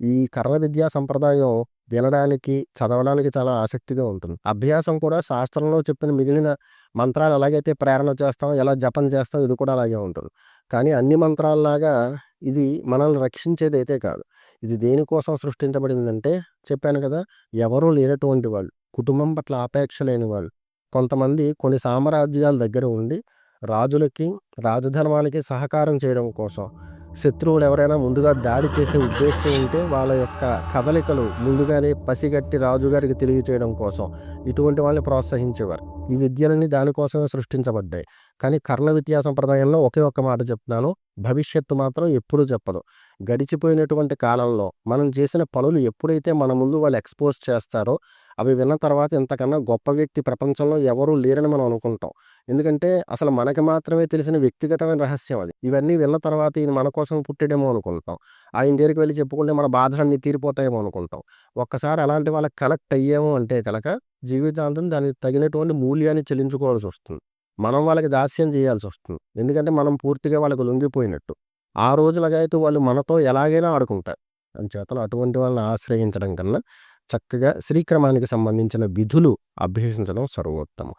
ఈ కర్ర విద్యా సంప్రదాయం వినడానికి చదవడానికి చాలా ఆసక్తిగా ఉంటుంది. అభ్యాసం కూడా శాస్త్రంలో చెప్పిన మిగిలిన మంత్రాలు ఎలాగైతే ప్రేరణ చేస్తాం ఎలా జపం చేస్తాం ఇది కూడా అలాగే ఉంటుంది. కానీ అన్ని మంత్రాలలాగా ఇది మనల్ని రక్షించేది అయితే కాదు. ఇది దేనికోసం సృష్టించబడిందంటే చెప్పాను కదా ఎవరూ లేనటువంటి వాళ్ళు కుటుంబం పట్ల ఆపేక్ష లేని వాళ్ళు. కొంతమంది కొన్ని సామ్రాజ్యాల దగ్గర ఉండి రాజులకి రాజధర్మాలకి సహకారం చేయడం కోసం శత్రువులు ఎవరైనా ముందుగా దాడి చేసే ఉద్దేశం ఉంటే వాళ్ళ యొక్క కదలికలు ముందుగానే పసిగట్టి రాజుగారికి తెలియచేయడం కోసం ఇటువంటి వాళ్ళని ప్రోత్సహించేవారు. ఈ విద్యలన్నీ దానికోసమే సృష్టించబడ్డాయి. కానీ కర్ణ విద్యా సంప్రదాయంలో ఒకే ఒక్క మాట చెప్తున్నాను. భవిష్యత్తు మాత్రం ఎప్పుడూ చెప్పదు. గడిచిపోయినటువంటి కాలంలో మనం చేసిన పనులు ఎప్పుడైతే మన ముందు వాళ్ళు ఎక్స్పోజ్ చేస్తారో అవి విన్న తర్వాత ఇంతకన్నా గొప్ప వ్యక్తి ప్రపంచంలో ఎవరూ లేరని మనం అనుకుంటాం. ఎందుకంటే అసలు మనకి మాత్రమే తెలిసిన వ్యక్తిగతమైన రహస్యం అది. ఇవన్నీ విన్న తర్వాత ఈయన మన కోసం పుట్టడేమో అనుకుంటాం. ఆయన దగ్గరికి వెళ్ళి చెప్పుకుంటే మన బాధలన్నీ తీరిపోతాయేమో అనుకుంటాం. ఒక్కసారి అలాంటి వాళ్ళకి కనెక్ట్ అయ్యాము అంటే కనుక జీవితాంతం దానికి తగినటువంటి మూల్యాన్ని చెల్లించుకోవాల్సి వస్తుంది. మనం వాళ్ళకి దాస్యం చేయాల్సి వస్తుంది. ఎందుకంటే మనం పూర్తిగా వాళ్ళకి లొంగిపోయినట్టు. ఆ రోజులుగా అయితే వాళ్ళు మనతో ఎలాగైనా ఆడుకుంటారు. అంచేతలు అటువంటి వాళ్ళని ఆశ్రయించడం కన్నా చక్కగా శ్రీక్రమానికి సంబంధించిన విధులు అభ్యసించడం సర్వోత్తమం.